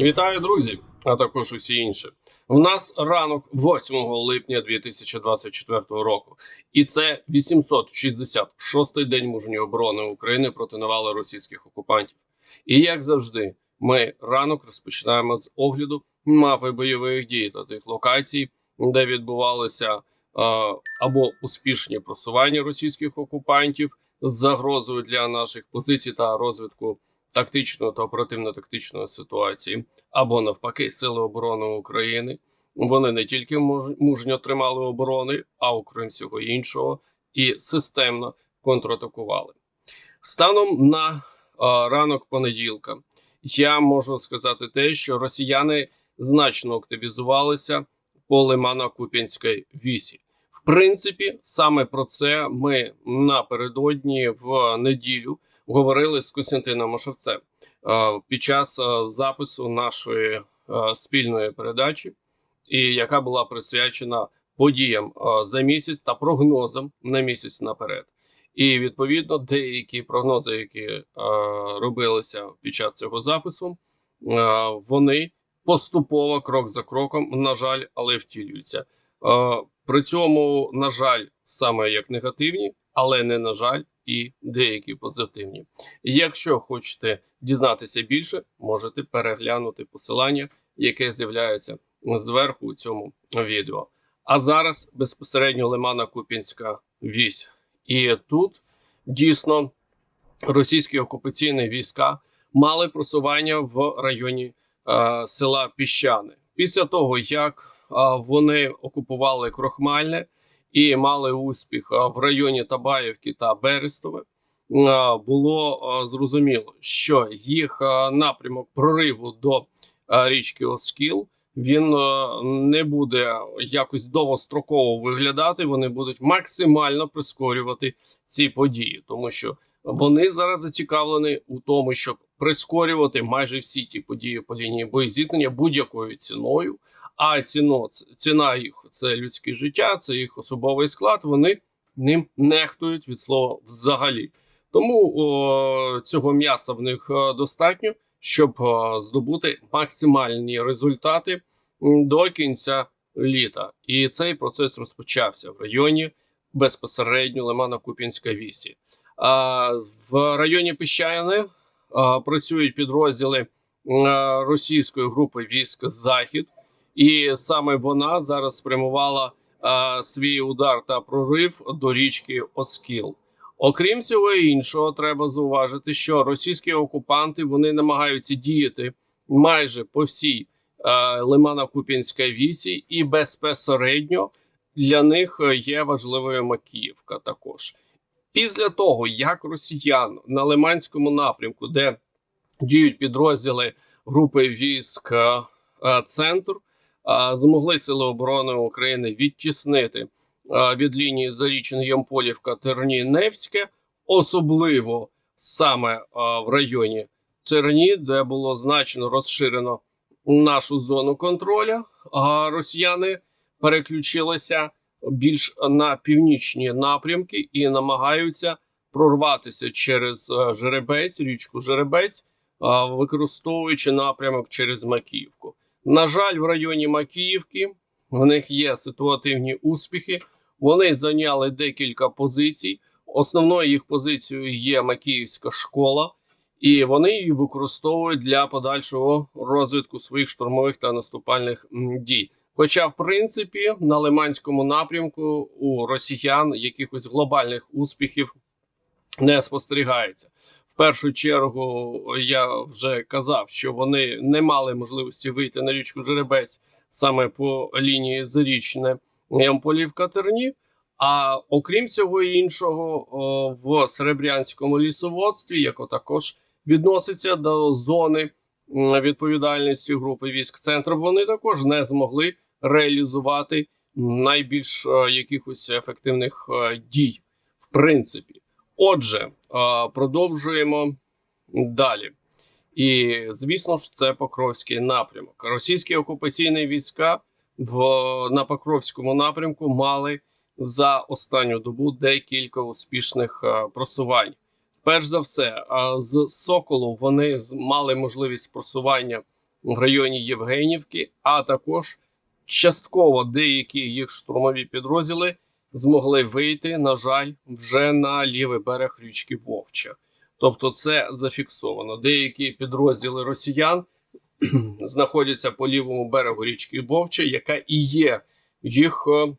Вітаю, друзі, а також усі інші. У нас ранок 8 липня 2024 року, і це 866-й день мужньої оборони України проти навали російських окупантів. І як завжди, ми ранок розпочинаємо з огляду мапи бойових дій та тих локацій, де відбувалися або успішні просування російських окупантів з загрозою для наших позицій та розвитку тактичної та оперативно-тактичної ситуації, або навпаки, сили оборони України. Вони не тільки мужньо тримали оборони, а окрім всього іншого, і системно контратакували. Станом на ранок понеділка я можу сказати те, що росіяни значно активізувалися по лимана Куп'янської вісі. В принципі, саме про це ми напередодні в неділю говорили з Костянтином Мошевцем е, під час е, запису нашої е, спільної передачі, і яка була присвячена подіям за місяць та прогнозам на місяць наперед. І відповідно деякі прогнози, які робилися під час цього запису, вони поступово, крок за кроком, на жаль, але втілюються. При цьому, на жаль, саме як негативні, але не на жаль, і деякі позитивні. Якщо хочете дізнатися більше, можете переглянути посилання, яке з'являється зверху у цьому відео. А зараз безпосередньо Лимана Купінська вісь. І тут дійсно російські окупаційні війська мали просування в районі е, села Піщани. Після того, як е, вони окупували Крохмальне і мали успіх в районі Табаївки та Берестове, було зрозуміло, що їх напрямок прориву до річки Оскіл він не буде якось довгостроково виглядати. Вони будуть максимально прискорювати ці події, тому що вони зараз зацікавлені у тому, щоб прискорювати майже всі ті події по лінії боєзіткнення будь-якою ціною. А ціно ціна їх це людське життя, це їх особовий склад. Вони ним нехтують від слова взагалі. Тому о, цього м'яса в них е, достатньо, щоб е, здобути максимальні результати до кінця літа. І цей процес розпочався в районі безпосередньо Лимана Купінська вісі. А в районі Піщани працюють підрозділи російської групи військ Захід, і саме вона зараз спрямувала а, свій удар та прорив до річки Оскіл. Окрім всього іншого, треба зауважити, що російські окупанти вони намагаються діяти майже по всій е, лимана Купінська вісі, і безпосередньо для них е, є важливою Макіївка також. Після того, як росіян на Лиманському напрямку, де діють підрозділи групи військ е, е, Центр, е, змогли сили оборони України відтіснити від лінії Зарічне Ямполівка Терні Невське, особливо саме в районі Терні, де було значно розширено нашу зону контролю. А росіяни переключилися більш на північні напрямки і намагаються прорватися через Жеребець, річку Жеребець, використовуючи напрямок через Макіївку. На жаль, в районі Макіївки в них є ситуативні успіхи. Вони зайняли декілька позицій. Основною їх позицією є Макіївська школа, і вони її використовують для подальшого розвитку своїх штурмових та наступальних дій. Хоча, в принципі, на Лиманському напрямку у росіян якихось глобальних успіхів не спостерігається. Першу чергу я вже казав, що вони не мали можливості вийти на річку Жеребець саме по лінії Зарічне Ямполівка Терні. А окрім цього іншого, в Серебрянському лісоводстві, яко також відноситься до зони відповідальності групи військ центру, вони також не змогли реалізувати найбільш якихось ефективних дій, в принципі. Отже, е, продовжуємо далі. І звісно ж, це Покровський напрямок. Російські окупаційні війська в на Покровському напрямку мали за останню добу декілька успішних е, просувань. Перш за все, е, з Соколу вони мали можливість просування в районі Євгенівки, а також частково деякі їх штурмові підрозділи змогли вийти, на жаль, вже на лівий берег річки Вовча. Тобто, це зафіксовано. Деякі підрозділи росіян знаходяться по лівому берегу річки Вовча, яка і є їх е,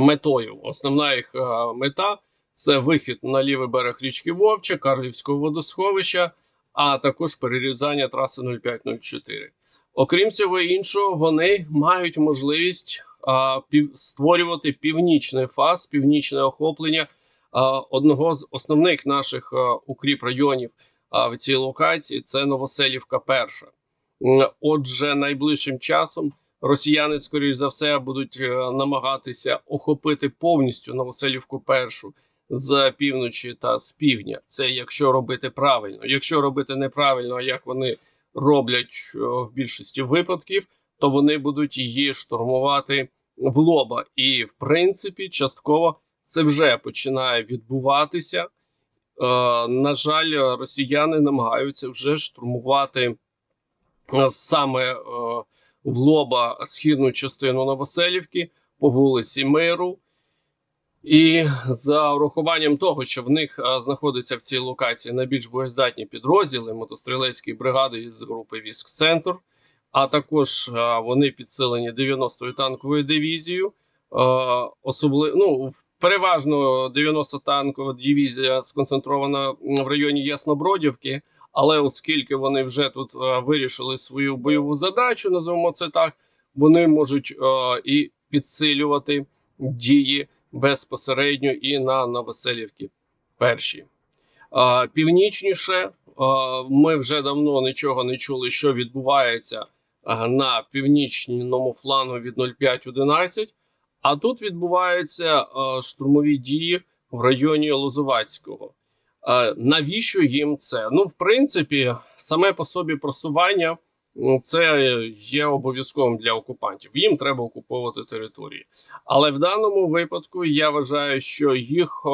метою. Основна їх е, мета це вихід на лівий берег річки Вовча, Карлівського водосховища, а також перерізання траси 0504. Окрім цього іншого, вони мають можливість створювати північний фаз, північне охоплення одного з основних наших укріп районів в цій локації це Новоселівка Перша. Отже, найближчим часом росіяни, скоріш за все, будуть е, намагатися охопити повністю Новоселівку Першу з півночі та з півдня. Це якщо робити правильно. Якщо робити неправильно, як вони роблять е, в більшості випадків, то вони будуть її штурмувати в лоба. І в принципі, частково це вже починає відбуватися. Е, на жаль, росіяни намагаються вже штурмувати е, саме е, в лоба східну частину Новоселівки по вулиці Миру. І за урахуванням того, що в них знаходиться в цій локації найбільш боєздатні підрозділи мотострілецькі бригади із групи військ Центр, а також вони підсилені 90-ю танковою дивізією. Особливо ну переважно 90 танкова дивізія сконцентрована в районі Яснобродівки. Але оскільки вони вже тут вирішили свою бойову задачу, називаємо це так, вони можуть і підсилювати дії безпосередньо і на Новоселівки перші. Північніше ми вже давно нічого не чули, що відбувається на північному флангу від 0511, а тут відбуваються штурмові дії в районі Лозувацького. Навіщо їм це? Ну, в принципі, саме по собі просування. Це є обов'язковим для окупантів. Їм треба окуповувати території. Але в даному випадку я вважаю, що їх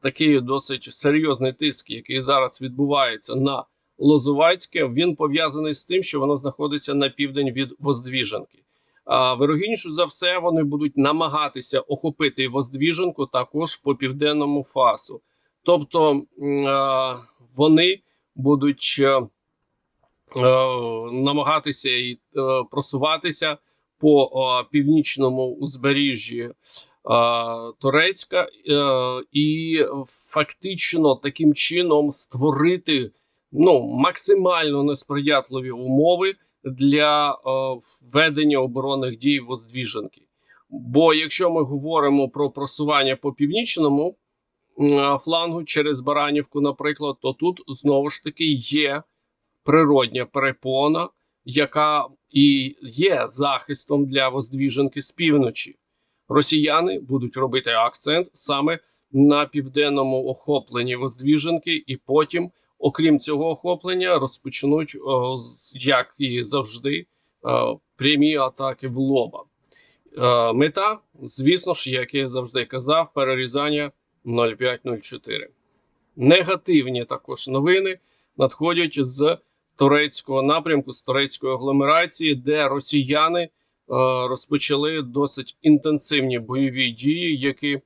такий досить серйозний тиск, який зараз відбувається на Лозувацьке, він пов'язаний з тим, що воно знаходиться на південь від Воздвіженки. А вирогідніше за все, вони будуть намагатися охопити Воздвіженку також по південному фасу. Тобто вони будуть е, е, намагатися і е, просуватися по північному узбережжі Турецька і фактично таким чином створити ну максимально несприятливі умови для е, ведення оборонних дій Воздвіженки. Бо якщо ми говоримо про просування по північному м, флангу через Баранівку, наприклад, то тут знову ж таки є природня перепона, яка і є захистом для Воздвіженки з півночі. Росіяни будуть робити акцент саме на південному охопленні Воздвіженки, і потім, окрім цього охоплення, розпочнуть, о, як і завжди, е, прямі атаки в лоба. Е, Мета, звісно ж, як я завжди казав, перерізання 0504. Негативні також новини надходять з турецького напрямку, з турецької агломерації, де росіяни е, розпочали досить інтенсивні бойові дії, які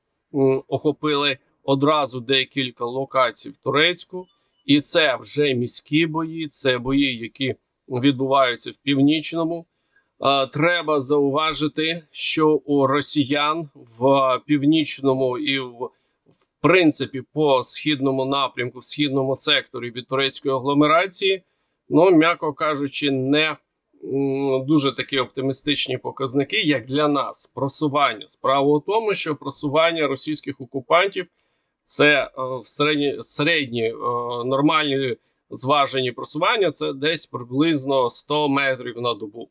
охопили одразу декілька локацій в Турецьку. І це вже міські бої, це бої, які відбуваються в північному. Треба зауважити, що у росіян в північному і в в принципі по східному напрямку, в східному секторі від турецької агломерації, ну м'яко кажучи, не дуже такі оптимістичні показники, як для нас. Просування. Справа у тому, що просування російських окупантів це е, в середні, середні е, нормальні зважені просування, це десь приблизно 100 метрів на добу.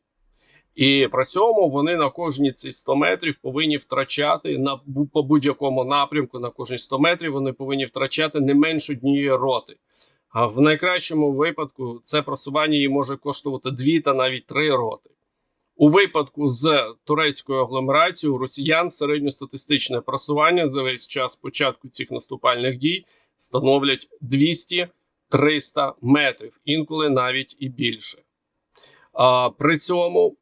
І при цьому вони на кожні ці 100 метрів повинні втрачати на по будь-якому напрямку. На кожні 100 метрів вони повинні втрачати не менше однієї роти. А в найкращому випадку це просування їм може коштувати дві та навіть три роти. У випадку з турецькою агломерацією росіян середньостатистичне просування за весь час початку цих наступальних дій становлять 200-300 метрів, інколи навіть і більше. А при цьому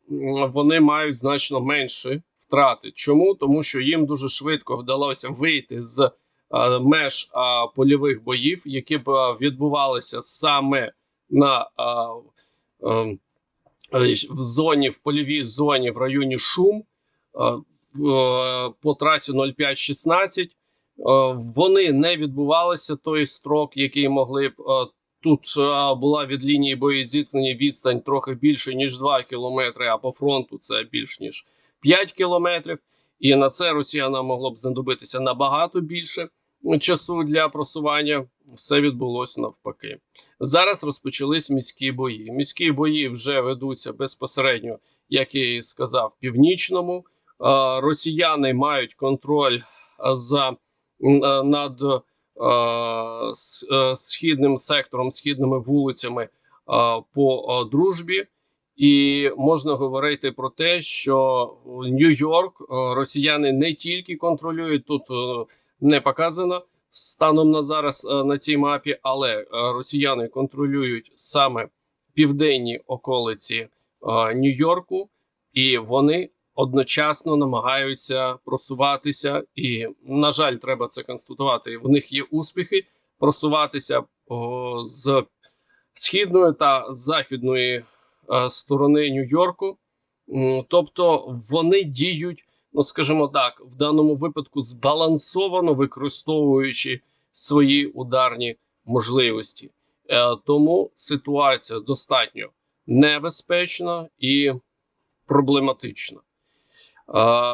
вони мають значно менші втрати. Чому? Тому що їм дуже швидко вдалося вийти з а, меж а, польових боїв, які б відбувалися саме на а, ем, е, в зоні, в польовій зоні в районі Шум е, е, по трасі 0516. Е, Вони не відбувалися той строк, який могли б. е, Тут е, була від лінії боєзіткнення відстань трохи більше ніж 2 кілометри, а по фронту це більш ніж 5 кілометрів. І на це росіянам могло б знадобитися набагато більше часу для просування. Все відбулося навпаки. Зараз розпочались міські бої. Міські бої вже ведуться безпосередньо, як я і сказав, північному. Росіяни мають контроль за над східним сектором, східними вулицями по дружбі. І можна говорити про те, що Нью-Йорк росіяни не тільки контролюють тут, не показано станом на зараз е, на цій мапі, але е, росіяни контролюють саме південні околиці е, Нью-Йорку, і вони одночасно намагаються просуватися. І, на жаль, треба це констатувати. В них є успіхи просуватися з східної та західної сторони Нью-Йорку. Тобто вони діють, ну скажімо так, в даному випадку збалансовано використовуючи свої ударні можливості. Е, Тому ситуація достатньо небезпечна і проблематична. Е,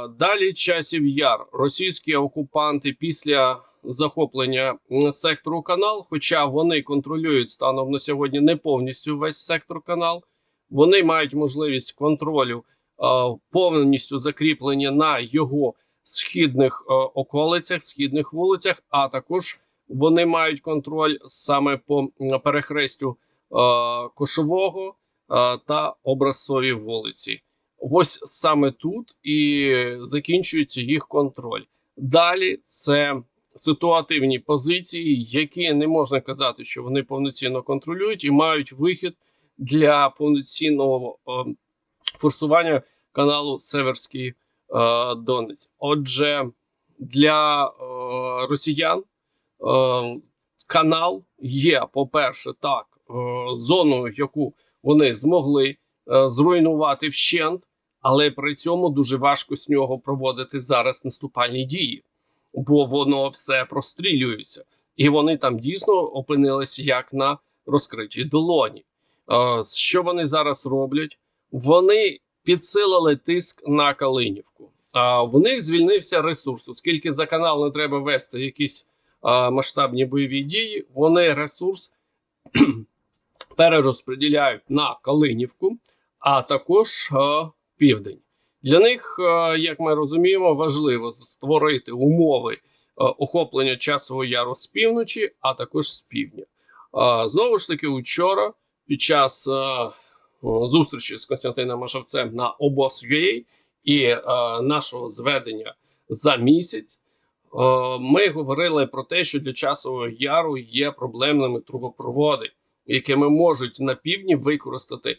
Далі часів яр. Російські окупанти після захоплення сектору канал, хоча вони контролюють станом на сьогодні не повністю весь сектор канал, вони мають можливість контролю повністю закріплення на його східних е, околицях, східних вулицях, а також вони мають контроль саме по перехрестю е, Кошового е, та Образцовій вулиці. Ось саме тут і закінчується їх контроль. Далі це ситуативні позиції, які не можна казати, що вони повноцінно контролюють і мають вихід для повноцінного е, форсування каналу Северський е, Донець. Отже, для е, росіян е, канал є, по-перше, так, зоною, яку вони змогли зруйнувати вщент, але при цьому дуже важко з нього проводити зараз наступальні дії, бо воно все прострілюється, і вони там дійсно опинилися як на розкритій долоні. Що вони зараз роблять? Вони підсилили тиск на Калинівку. А в них звільнився ресурс, оскільки за канал не треба вести якісь а, масштабні бойові дії. Вони ресурс перерозподіляють на Калинівку, а також а, південь. Для них, а, як ми розуміємо, важливо створити умови а, охоплення часового яру з півночі, а також з півдня. А, Знову ж таки, учора під час а, зустрічі з Константином Машавцем на обоз.ua і е, нашого зведення за місяць. е, Ми говорили про те, що для часового яру є проблемними трубопроводи, якими можуть на півдні використати е,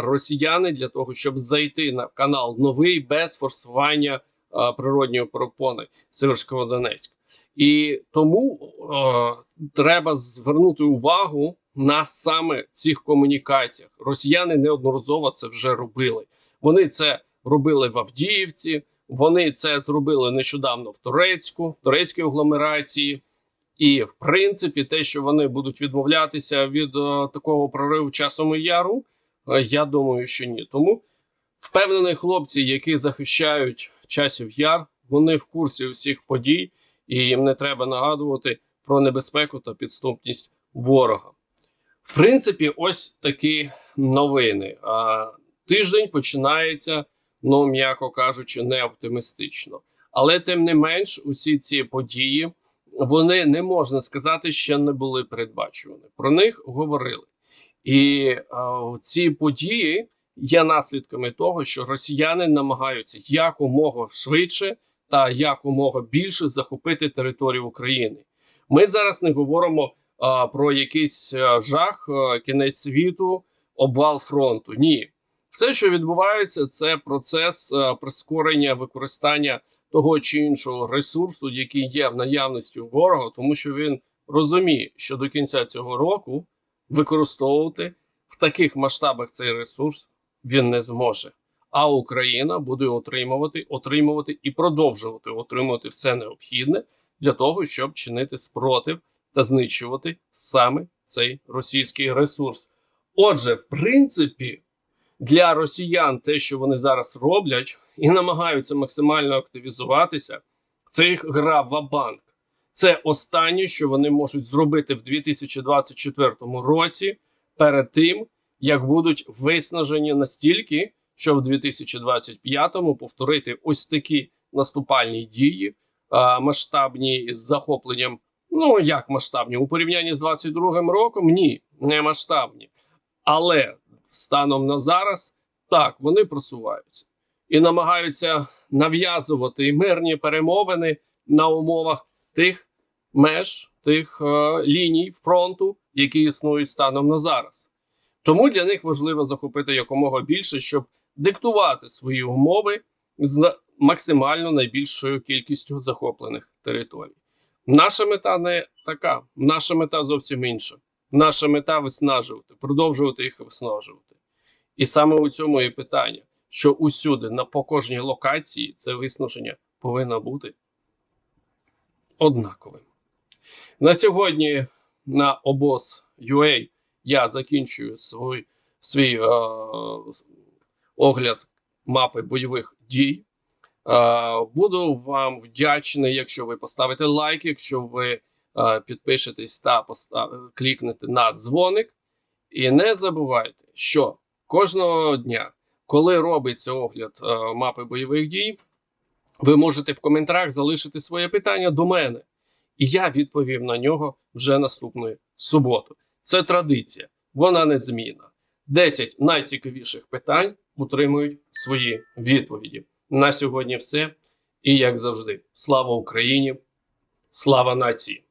росіяни для того, щоб зайти на канал новий без форсування е, природньої пропони Северського Донецька. І тому е, треба звернути увагу на саме цих комунікаціях. Росіяни неодноразово це вже робили. Вони це робили в Авдіївці, вони це зробили нещодавно в Турецьку, в турецькій агломерації. І, в принципі, те, що вони будуть відмовлятися від е, такого прориву часом яру, е, я думаю, що ні. Тому впевнений хлопці, які захищають часів яр, вони в курсі всіх подій, і їм не треба нагадувати про небезпеку та підступність ворога. В принципі, ось такі новини. А, тиждень починається, ну м'яко кажучи, не оптимістично. Але тим не менш, усі ці події вони не можна сказати, ще не були передбачувані. Про них говорили. І а, ці події є наслідками того, що росіяни намагаються якомога швидше та якомога більше захопити територію України. Ми зараз не говоримо а, про якийсь жах, а, кінець світу, обвал фронту. Ні, Все, що відбувається, це процес е, прискорення використання того чи іншого ресурсу, який є в наявності ворога, тому що він розуміє, що до кінця цього року використовувати в таких масштабах цей ресурс він не зможе. А Україна буде отримувати, отримувати і продовжувати отримувати все необхідне для того, щоб чинити спротив та знищувати саме цей російський ресурс. Отже, в принципі, для росіян те, що вони зараз роблять, і намагаються максимально активізуватися, це їх гра в банк. Це останнє, що вони можуть зробити в 2024 році, перед тим як будуть виснажені настільки, що в 2025-му повторити ось такі наступальні дії, масштабні з захопленням. Ну як масштабні у порівнянні з 22-м роком? Ні, не масштабні. Але станом на зараз так вони просуваються і намагаються нав'язувати мирні перемовини на умовах тих меж, тих е, ліній фронту, які існують станом на зараз. Тому для них важливо захопити якомога більше, щоб диктувати свої умови з максимально найбільшою кількістю захоплених територій. Наша мета не така, наша мета зовсім інша. Наша мета виснажувати, продовжувати їх виснажувати. І саме у цьому і питання, що усюди, на по кожній локації, це виснаження повинно бути однаковим. На сьогодні на обоз UA я закінчую свій, свій е, огляд мапи бойових дій. Е, буду вам вдячний, якщо ви поставите лайк, якщо ви е, підпишетесь та клікнете на дзвоник. І не забувайте, що кожного дня, коли робиться огляд е, мапи бойових дій, ви можете в коментарях залишити своє питання до мене. І я відповім на нього вже наступної суботи. Це традиція, вона незмінна. 10 найцікавіших питань утримують свої відповіді. На сьогодні все. І як завжди, слава Україні, слава нації!